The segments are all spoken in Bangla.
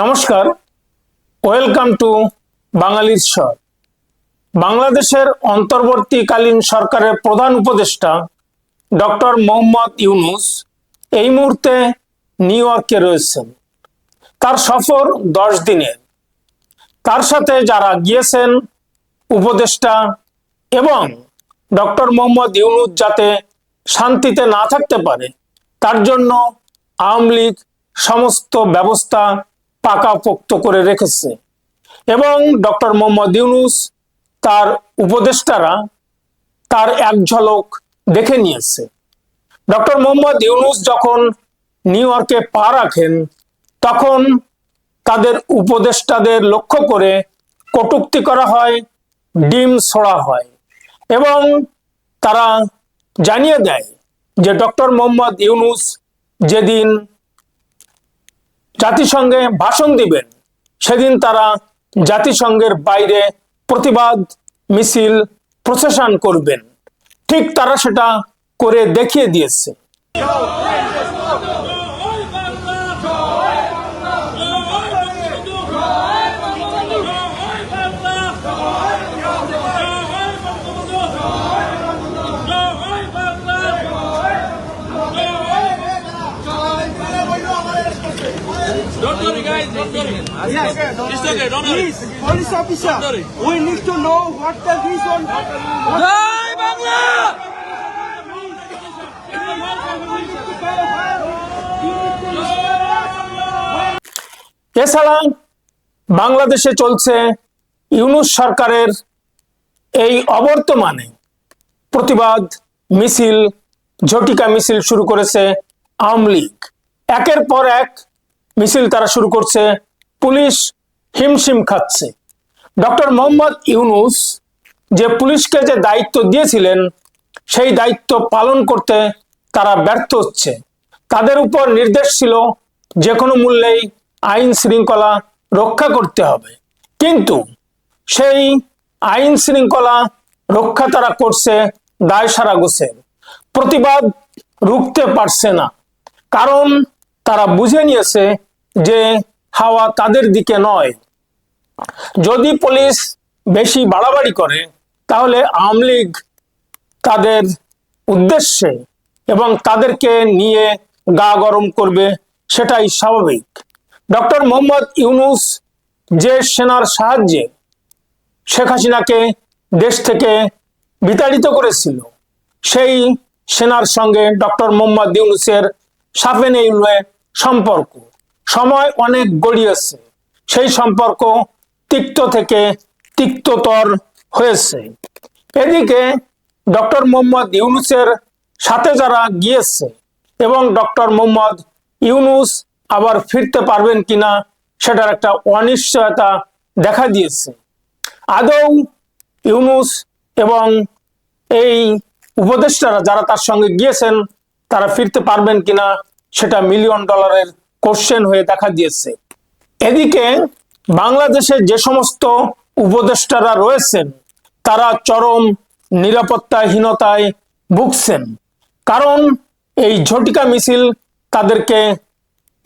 নমস্কার। ওয়েলকাম টু বাঙালির স্বর। বাংলাদেশের অন্তর্বর্তীকালীন সরকারের প্রধান উপদেষ্টা ডক্টর মোহাম্মদ ইউনুস এই মুহূর্তে নিউ ইয়র্কে রয়েছেন। তার সফর দশ দিনের। তার সাথে যারা গিয়েছেন উপদেষ্টা এবং ডক্টর মোহাম্মদ ইউনুস যাতে শান্তিতে না থাকতে পারে, তার জন্য আওয়ামী লীগ সমস্ত ব্যবস্থা পাকাপোক্ত করে রেখেছে। এবং ডক্টর মোহাম্মদ ইউনুস তার উপদেষ্টারা তার এক ঝলক দেখে নিয়েছে। ডক্টর মোহাম্মদ ইউনুস যখন নিউ ইয়র্কে পা রাখেন, তখন তাদের উপদেষ্টাদের লক্ষ্য করে কটূক্তি করা হয়, ডিম ছড়া হয় এবং তারা জানিয়ে দেয় যে ডক্টর মোহাম্মদ ইউনুস যেদিন জাতিসংঘে ভাষণ দিবেন। সেদিন তারা জাতিসংঘের বাইরে প্রতিবাদ, মিছিল, প্রশাসন করবেন। ঠিক তারা সেটা করে দেখিয়ে দিয়েছে Don't worry, guys. Don't worry. Yes. It's okay. Don't worry. Please, police officer, Sorry. we need to know what the reason. জয় বাংলা এছাড়া বাংলাদেশে চলছে ইউনুস সরকারের এই অবর্তমানে প্রতিবাদ মিছিল ঝটিকা মিছিল শুরু করেছে আওয়ামী লীগ একের পর এক মিছিল তারা শুরু করছে পুলিশ হিমশিম খাচ্ছে। ডক্টর মোহাম্মদ ইউনুস যে পুলিশকে যে দায়িত্ব দিয়েছিলেন, সেই দায়িত্ব পালন করতে তারা ব্যর্থ হচ্ছে। তাদের উপর নির্দেশ ছিল যে কোনো মূল্যেই আইন শৃঙ্খলা রক্ষা করতে হবে। কিন্তু সেই আইন শৃঙ্খলা রক্ষা তারা করছে দায় সারা গোছের। প্রতিবাদ রুখতে পারছে না। কারণ তারা বুঝে নিয়েছে যে হাওয়া তাদের দিকে নয়। যদি পুলিশ বেশি বাড়াবাড়ি করে, তাহলে আওয়ামী লীগ তাদের উদ্দেশ্যে এবং তাদেরকে নিয়ে গা গরম করবে, সেটাই স্বাভাবিক। ডক্টর মোহাম্মদ ইউনুস যে সেনার সাহায্যে শেখ হাসিনাকে দেশ থেকে বিতাড়িত করেছিল, সেই সেনার সঙ্গে ডক্টর মোহাম্মদ ইউনুসের সাফেন সম্পর্ক। সময় অনেক গড়িয়েছে। সেই সম্পর্ক তিক্ত থেকে তিক্ততর হয়েছে। এদিকে ডক্টর মোহাম্মদ ইউনুসের সাথে যারা গিয়েছে এবং ডক্টর মোহাম্মদ ইউনুস আবার ফিরতে পারবেন কিনা সেটার একটা অনিশ্চয়তা দেখা দিয়েছে। আদৌ ইউনুস এবং এই উপদেষ্টারা যারা তার সঙ্গে গিয়েছেন, তারা ফিরতে পারবেন কিনা সেটা মিলিয়ন ডলারের কোশ্চেন হয়ে দেখা দিয়েছে এদিকে বাংলাদেশে যে সমস্ত উপদেষ্টারা রয়েছেন, তারা চরম নিরাপত্তাহীনতায় ভুগছেন। কারণ এই ঝটিকা মিছিল তাদেরকে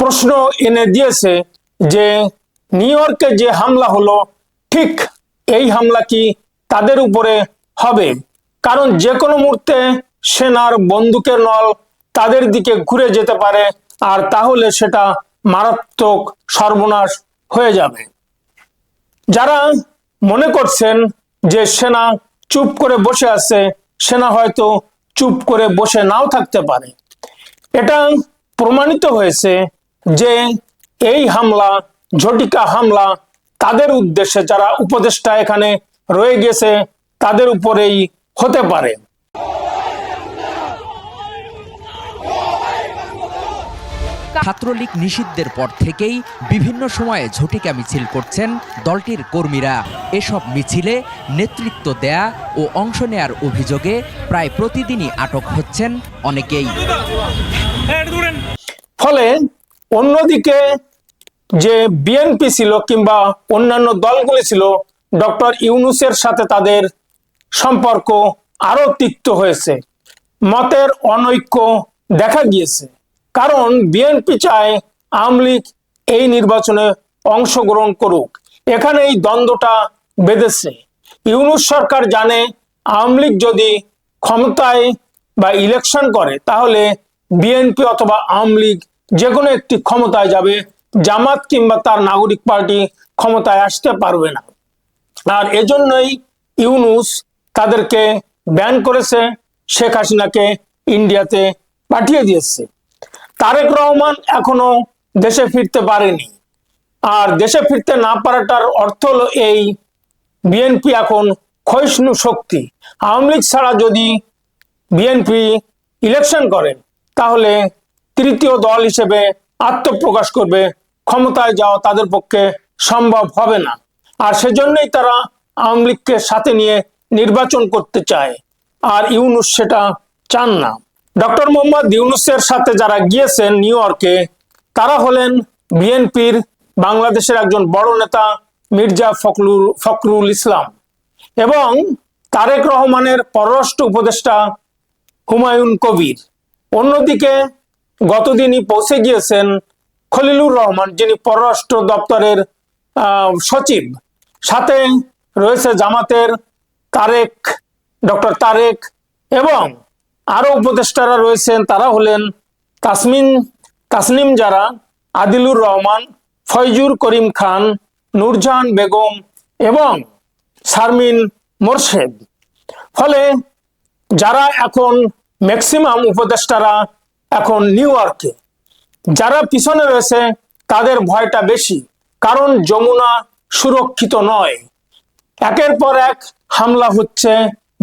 প্রশ্ন এনে দিয়েছে যে, নিউ ইয়র্কে যে হামলা হলো, ঠিক এই হামলা কি তাদের উপরে হবে? কারণ যে কোনো মুহূর্তে সেনার বন্দুকের নল তাদের দিকে ঘুরে যেতে পারে আর তাহলে সেটা মারাত্মক সর্বনাশ হয়ে যাবে। যারা মনে করছেন যে সেনা চুপ করে বসে আছে, সেনা হয়তো চুপ করে বসে নাও থাকতে পারে। এটা প্রমাণিত হয়েছে যে এই হামলা, ঝটিকা হামলা তাদের উদ্দেশ্যে যারা উপদেষ্টা এখানে রয়ে গেছে, তাদের উপরেই হতে পারে। ছাত্রলীগ নিষিদ্ধের পর থেকেই বিভিন্ন সময়ে ঝটিকা মিছিল করছেন দলটির কর্মীরা। এসব মিছিলে নেতৃত্ব দেয়া ও অংশ নেয়ার অভিযোগে প্রায় প্রতিদিনই আটক হচ্ছেন অনেকেই। ফলে অন্যদিকে যে বিএনপি ছিল কিংবা অন্যান্য দলগুলি ছিল ডক্টর ইউনুসের সাথে তাদের সম্পর্ক আরও তিক্ত হয়েছে। মতের অনৈক্য দেখা গিয়েছে। কারণ বিএনপি চায় আওয়ামী লীগ এই নির্বাচনে অংশগ্রহণ করুক। এখানে এই দ্বন্দ্বটা বেঁধেছে। ইউনুস সরকার জানে আওয়ামী লীগ যদি ক্ষমতায় বা ইলেকশন করে, তাহলে বিএনপি অথবা আওয়ামী লীগ যে কোনো একটি ক্ষমতায় যাবে, জামাত কিংবা তার নাগরিক পার্টি ক্ষমতায় আসতে পারবে না। আর এজন্যই ইউনুস তাদেরকে ব্যান করেছে, শেখ হাসিনাকে ইন্ডিয়াতে পাঠিয়ে দিয়েছে। তারেক রহমান এখনও দেশে ফিরতে পারেনি। আর দেশে ফিরতে না পারাটার অর্থ হলো এই বিএনপি এখন ক্ষয়িষ্ণু শক্তি। আওয়ামী লীগ ছাড়া যদি বিএনপি ইলেকশন করেন, তাহলে তৃতীয় দল হিসেবে আত্মপ্রকাশ করবে, ক্ষমতায় যাওয়া তাদের পক্ষে সম্ভব হবে না। আর সেজন্যই তারা আওয়ামী লীগকে সাথে নিয়ে নির্বাচন করতে চায়। আর ইউনুস সেটা চান না। ডক্টর মোহাম্মদ ইউনুসের সাথে যারা গিয়েছেন নিউ ইয়র্কে, তারা হলেন বিএনপির বাংলাদেশের একজন বড় নেতা মির্জা ফখরুল ফখরুল ইসলাম এবং তারেক রহমানের পররাষ্ট্র উপদেষ্টা হুমায়ুন কবির। অন্যদিকে গতদিনই পৌঁছে গিয়েছেন খলিলুর রহমান, যিনি পররাষ্ট্র দপ্তরের সচিব। সাথে রয়েছে জামাতের তারেক, ডক্টর তারেক এবং আরও উপদেষ্টারা রয়েছেন, তারা হলেন তাসমিন, তাসনিম যারা, আদিলুর রহমান, ফয়জুর করিম খান, নূরজাহান বেগম এবং শারমিন মোরশেদ। ফলে যারা এখন ম্যাক্সিমাম উপদেষ্টারা এখন নিউ ইয়র্কে, যারা পিছনে রয়েছে, তাদের ভয়টা বেশি, কারণ যমুনা সুরক্ষিত নয়। একের পর এক হামলা হচ্ছে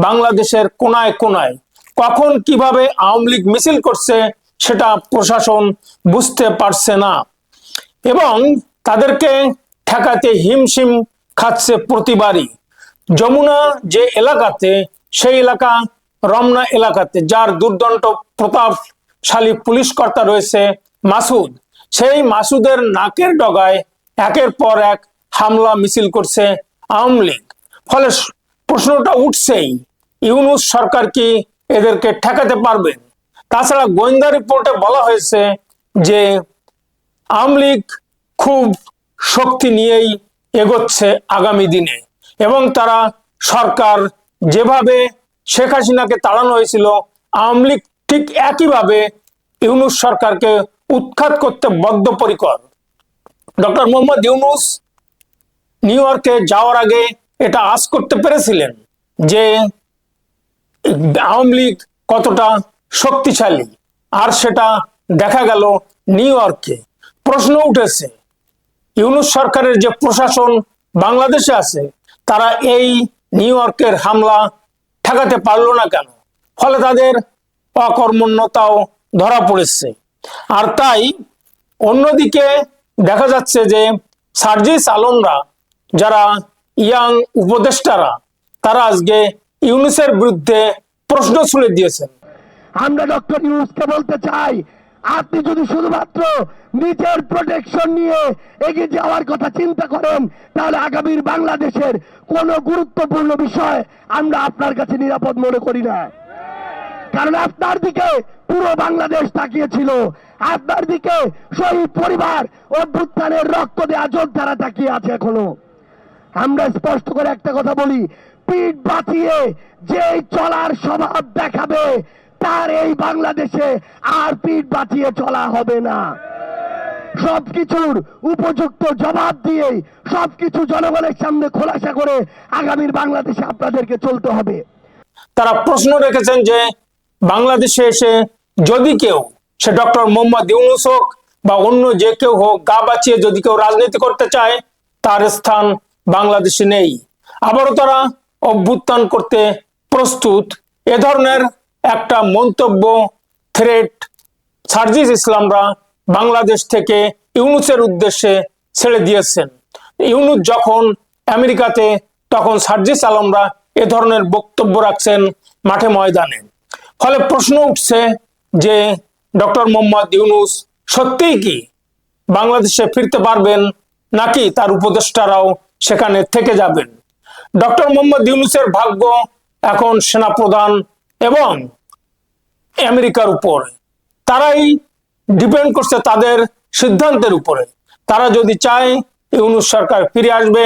বাংলাদেশের কোনায় কোনায়। কখন কীভাবে আওয়ামী লীগ মিছিল করছে সেটা প্রশাসন বুঝতে পারছে না। এবং তাদেরকে ঠেকাতে হিমশিম খাচ্ছে প্রতিবারই। যমুনা যে এলাকাতে, সেই এলাকা, রমনা এলাকাতে, যার দুর্দণ্ড প্রতাপশালী পুলিশ কর্তা রয়েছে মাসুদ, সেই মাসুদের নাকের ডগায় একের পর এক হামলা মিছিল করছে আওয়ামী লীগ। ফলে প্রশ্নটা উঠছেই, ইউনুস সরকার কি এদেরকে ঠেকাতে পারবেন তাছাড়া গোয়েন্দা রিপোর্টে বলা হয়েছে যে আমলিক খুব শক্তি নিয়েই এগোচ্ছে আগামী দিনে এবং তারা সরকার যেভাবে শেখ হাসিনাকে তাড়ানো হয়েছিল, আওয়ামী লীগ ঠিক একইভাবে ইউনুস সরকারকে উৎখাত করতে বদ্ধপরিকর। ডক্টর মোহাম্মদ ইউনুস নিউ ইয়র্কে যাওয়ার আগে এটা আশ করতে পেরেছিলেন যে আওয়ামী লীগ কতটা শক্তিশালী? আর সেটা দেখা গেল নিউ ইয়র্কে। প্রশ্ন উঠেছে, ইউনুস সরকারের যে প্রশাসন বাংলাদেশে আছে, তারা এই নিউ ইয়র্কের হামলা ঠেকাতে পারল না কেন? ফলে তাদের অকর্মণ্যতাও ধরা পড়েছে। আর তাই অন্যদিকে দেখা যাচ্ছে যে সার্জিস আলমরা, যারা ইয়াং উপদেষ্টারা, তারা আজকে ইউনুসের বিরুদ্ধে প্রশ্ন ছুড়ে দিয়েছেন। আমরা ডক্টর ইউনুসকে বলতে চাই, আপনি যদি শুধুমাত্র নিজের প্রোটেকশন নিয়ে এগিয়ে যাওয়ার কথা চিন্তা করেন, তাহলে আগামীর বাংলাদেশের কোনো গুরুত্বপূর্ণ বিষয় আমরা আপনার কাছে নিরাপদ মনে করি না। কারণ আপনার দিকে পুরো বাংলাদেশ তাকিয়েছিল। আপনার দিকে শহীদ পরিবার অভ্যুত্থানের রক্ত দেওয়া যোদ্ধারা তাকিয়ে আছে এখনও। আমরা স্পষ্ট করে একটা কথা বলি পিঠ বাঁচিয়ে যে চলার স্বভাব দেখাবে, তার এই বাংলাদেশে আর পিঠ বাঁচিয়ে চলা হবে না। সবকিছুর উপযুক্ত জবাব দিয়ে সবকিছু জনগণের সামনে খোলাসা করে আগামীর বাংলাদেশে আপনাদেরকে চলতে হবে। তারা প্রশ্ন রেখেছেন যে, বাংলাদেশে এসে যদি কেউ, সে ডক্টর মোহাম্মদ ইউনুস হোক বা অন্য যে কেউ হোক, গা বাঁচিয়ে যদি কেউ রাজনীতি করতে চায়, তার স্থান বাংলাদেশে নেই। আবারও তারা অভ্যুত্থান করতে প্রস্তুত। এ ধরনের একটা মন্তব্য থ্রেট সার্জিস ইসলামরা বাংলাদেশ থেকে ইউনুসের উদ্দেশ্যে ছেড়ে দিয়েছেন। ইউনুস যখন আমেরিকাতে, তখন সার্জিস আলমরা এ ধরনের বক্তব্য রাখছেন মাঠে ময়দানে। ফলে প্রশ্ন উঠছে যে, ডক্টর মোহাম্মদ ইউনুস সত্যিই কি বাংলাদেশে ফিরতে পারবেন নাকি তার উপদেষ্টারাও সেখানে থেকে যাবেন? ডক্টর মোহাম্মদ ইউনুসের ভাগ্য এখন সেনাপ্রধান এবং আমেরিকার উপর। তারাই ডিপেন্ড করছে তাদের সিদ্ধান্তের উপরে। তারা যদি চায় ইউনুস সরকার ফিরে আসবে,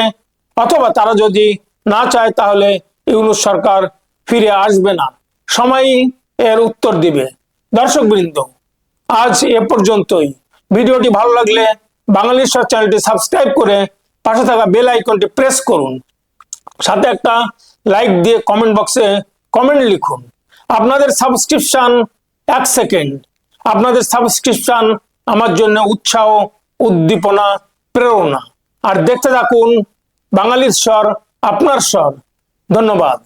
অথবা তারা যদি না চায় তাহলে ইউনুস সরকার ফিরে আসবে না। সময়ই এর উত্তর দিবে। দর্শক বৃন্দ, আজ এ পর্যন্তই। ভিডিওটি ভালো লাগলে বাঙালির চ্যানেলটি সাবস্ক্রাইব করে পাশে থাকা বেল আইকনটি প্রেস করুন। সাথে একটা লাইক দিয়ে কমেন্ট বক্সে কমেন্ট লিখুন। আপনাদের সাবস্ক্রিপশন এক সেকেন্ড আপনাদের সাবস্ক্রিপশন আমার জন্য উৎসাহ, উদ্দীপনা, প্রেরণা। আর দেখতে থাকুন বাঙালির স্বর, আপনার স্বর। ধন্যবাদ।